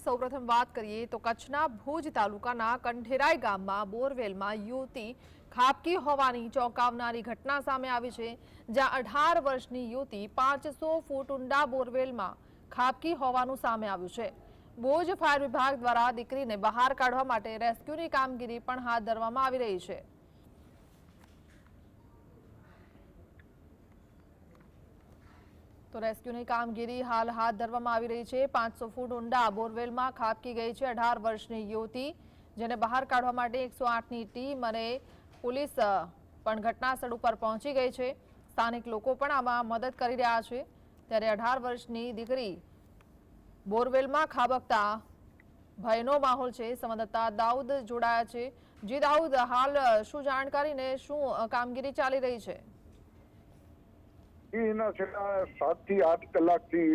સૌપ્રથમ વાત કરીએ તો કચ્છના ભુજ તાલુકાના કંઠેરાઈ ગામમાં બોરવેલમાં યુવતી ખાબકી હોવાની ચોંકાવનારી ઘટના સામે આવી છે, જ્યાં અઢાર વર્ષની યુવતી પાંચસો ફૂટ ઊંડા બોરવેલમાં ખાબકી હોવાનું સામે આવ્યું છે. ભુજ ફાયર વિભાગ દ્વારા દીકરીને બહાર કાઢવા માટે રેસ્ક્યુની કામગીરી પણ હાથ ધરવામાં આવી રહી છે. તો રેસ્ક્યુની કામગીરી હાલ હાથ ધરવામાં આવી રહી છે. પાંચસો ફૂટ ઊંડા બોરવેલમાં ખાબકી ગઈ છે અઢાર વર્ષની યુવતી, જેને બહાર કાઢવા માટે એકસો આઠની ટીમ અને પોલીસ પણ ઘટના સ્થળ ઉપર પહોંચી ગઈ છે. સ્થાનિક લોકો પણ આમાં મદદ કરી રહ્યા છે. ત્યારે અઢાર વર્ષની દીકરી બોરવેલમાં ખાબકતા ભયનો માહોલ છે. સંવાદદાતા દાઉદ જોડાયા છે. જી દાઉદ, હાલ શું જાણકારી ને શું કામગીરી ચાલી રહી છે? એના છેલ્લા સાતથી આઠ કલાકથી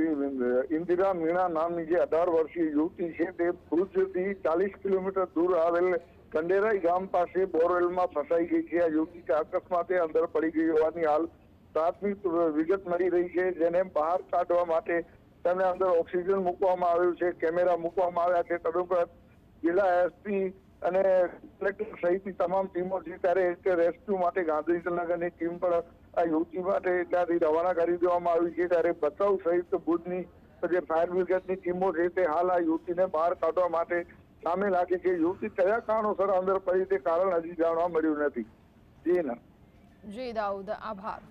ઇન્દિરા મીણા નામની જે અઢાર વર્ષીય યુવતી છે, તે ભુજથી ચાલીસ કિલોમીટર દૂર આવેલ કંડેરાઈ ગામ પાસે બોરવેલમાં ફસાઈ ગઈ છે. આ યુવતી અકસ્માતે અંદર પડી ગઈ હોવાની હાલ પ્રાથમિક વિગત મળી રહી છે, જેને બહાર કાઢવા માટે તેમને અંદર ઓક્સિજન મૂકવામાં આવ્યું છે, કેમેરા મૂકવામાં આવ્યા છે. તદુપરાંત જિલ્લા એસપી અને કલેક્ટર સહિતની તમામ ટીમો છે ત્યારે રેસ્ક્યુ માટે ગાંધીનગરની ટીમ પણ આ યુવતી માટે ત્યાંથી રવાના કરી દેવામાં આવી છે. ત્યારે બચાવ સહિત ભુજની જે ફાયર બ્રિગેડની ટીમો છે તે હાલ આ યુવતીને બહાર કાઢવા માટે સામે લાગે છે. યુવતી કયા કારણોસર અંદર પડી તે કારણ હજી જાણવા મળ્યું નથી. જી ના. જી દાઉદ, આભાર.